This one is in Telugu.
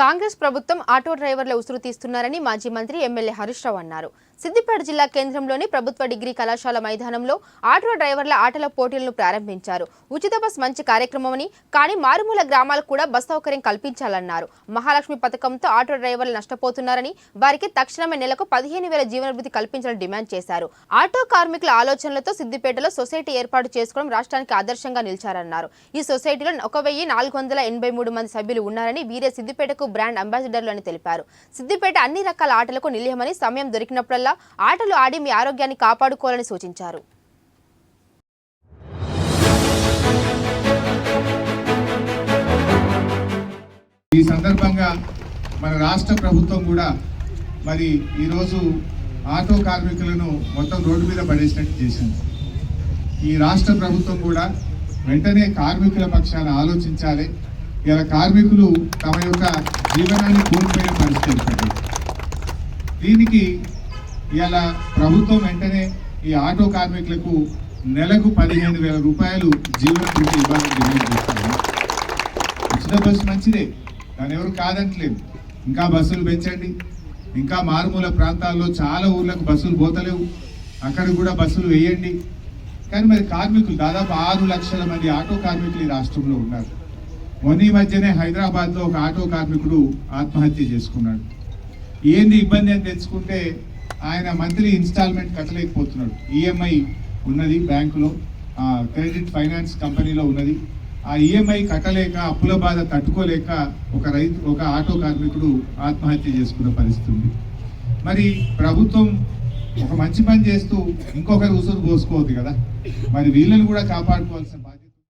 కాంగ్రెస్ ప్రభుత్వం ఆటో డ్రైవర్ల ఉసురు తీస్తున్నారని మాజీ మంత్రి ఎమ్మెల్యే హరీష్ రావు అన్నారు. సిద్దిపేట జిల్లా కేంద్రంలోని ప్రభుత్వ డిగ్రీ కళాశాల మైదానంలో ఆటో డ్రైవర్ల ఆటల పోటీలను ప్రారంభించారు. ఉచిత బస్ మంచి కార్యక్రమమని కానీ మారుమూల గ్రామాలకు కూడా బస్ సౌకర్యం కల్పించాలన్నారు. మహాలక్ష్మి పథకంతో ఆటో డ్రైవర్లు నష్టపోతున్నారని వారికి తక్షణమే నెలకు పదిహేను వేల జీవనభృతి కల్పించాలని డిమాండ్ చేశారు. ఆటో కార్మికుల ఆలోచనలతో సిద్దిపేటలో సొసైటీ ఏర్పాటు చేసుకోవడం రాష్ట్రానికి ఆదర్శంగా నిలిచారన్నారు. ఈ సొసైటీలో ఒక వెయ్యి నాలుగు వందల ఎనభై మూడు మంది సభ్యులు ఉన్నారని వీరే సిద్దిపేటకు బ్రాండ్ అంబాసిడర్లు అని తెలిపారు. సిద్దిపేట అన్ని రకాల ఆటలకు నిలయమని సమయం దొరికినప్పుడల్లా ఆటలు ఆడి మీ ఆరోగ్యాన్ని కాపాడుకోవాలని సూచించారు. ఈ సందర్భంగా మన రాష్ట్ర ప్రభుత్వం కూడా మరి ఈరోజు ఆటో కార్మికులను మొత్తం రోడ్డు మీద పడేసినట్టు చేసింది. ఈ రాష్ట్ర ప్రభుత్వం కూడా వెంటనే కార్మికుల పక్షాన ఆలోచించాలి. ఇలా కార్మికులు తమ యొక్క జీవనాన్ని కోల్పోయే పరిస్థితి దీనికి ఇలా ప్రభుత్వం వెంటనే ఈ ఆటో కార్మికులకు నెలకు పదిహేను వేల రూపాయలు జీవన భృతి ఇవ్వాలని డిమాండ్ చేస్తారు ఉచిత బస్సు మంచిదే దాని ఎవరు కాదంటలేదు ఇంకా బస్సులు పెంచండి. ఇంకా మారుమూల ప్రాంతాల్లో చాలా ఊర్లకు బస్సులు పోతలేవు. అక్కడ కూడా బస్సులు వేయండి. కానీ మరి కార్మికులు దాదాపు ఆరు లక్షల మంది ఆటో కార్మికులు ఈ రాష్ట్రంలో ఉన్నారు. మొన్న ఈ మధ్యనే హైదరాబాద్లో ఒక ఆటో కార్మికుడు ఆత్మహత్య చేసుకున్నాడు. ఏంది ఇబ్బంది అని తెచ్చుకుంటే ఆయన మంత్లీ ఇన్స్టాల్మెంట్ కట్టలేకపోతున్నాడు. ఈఎంఐ ఉన్నది బ్యాంకులో ఆ, క్రెడిట్ ఫైనాన్స్ కంపెనీలో ఉన్నది. ఆ ఈఎంఐ కట్టలేక అప్పుల బాధ తట్టుకోలేక ఒక రైతు ఒక ఆటో కార్మికుడు ఆత్మహత్య చేసుకున్న పరిస్థితి ఉంది. మరి ప్రభుత్వం ఒక మంచి పని చేస్తూ ఇంకొకరు ఉసురు పోసుకోవద్దు కదా. మరి వీళ్ళని కూడా కాపాడుకోవాల్సిన బాధ్యత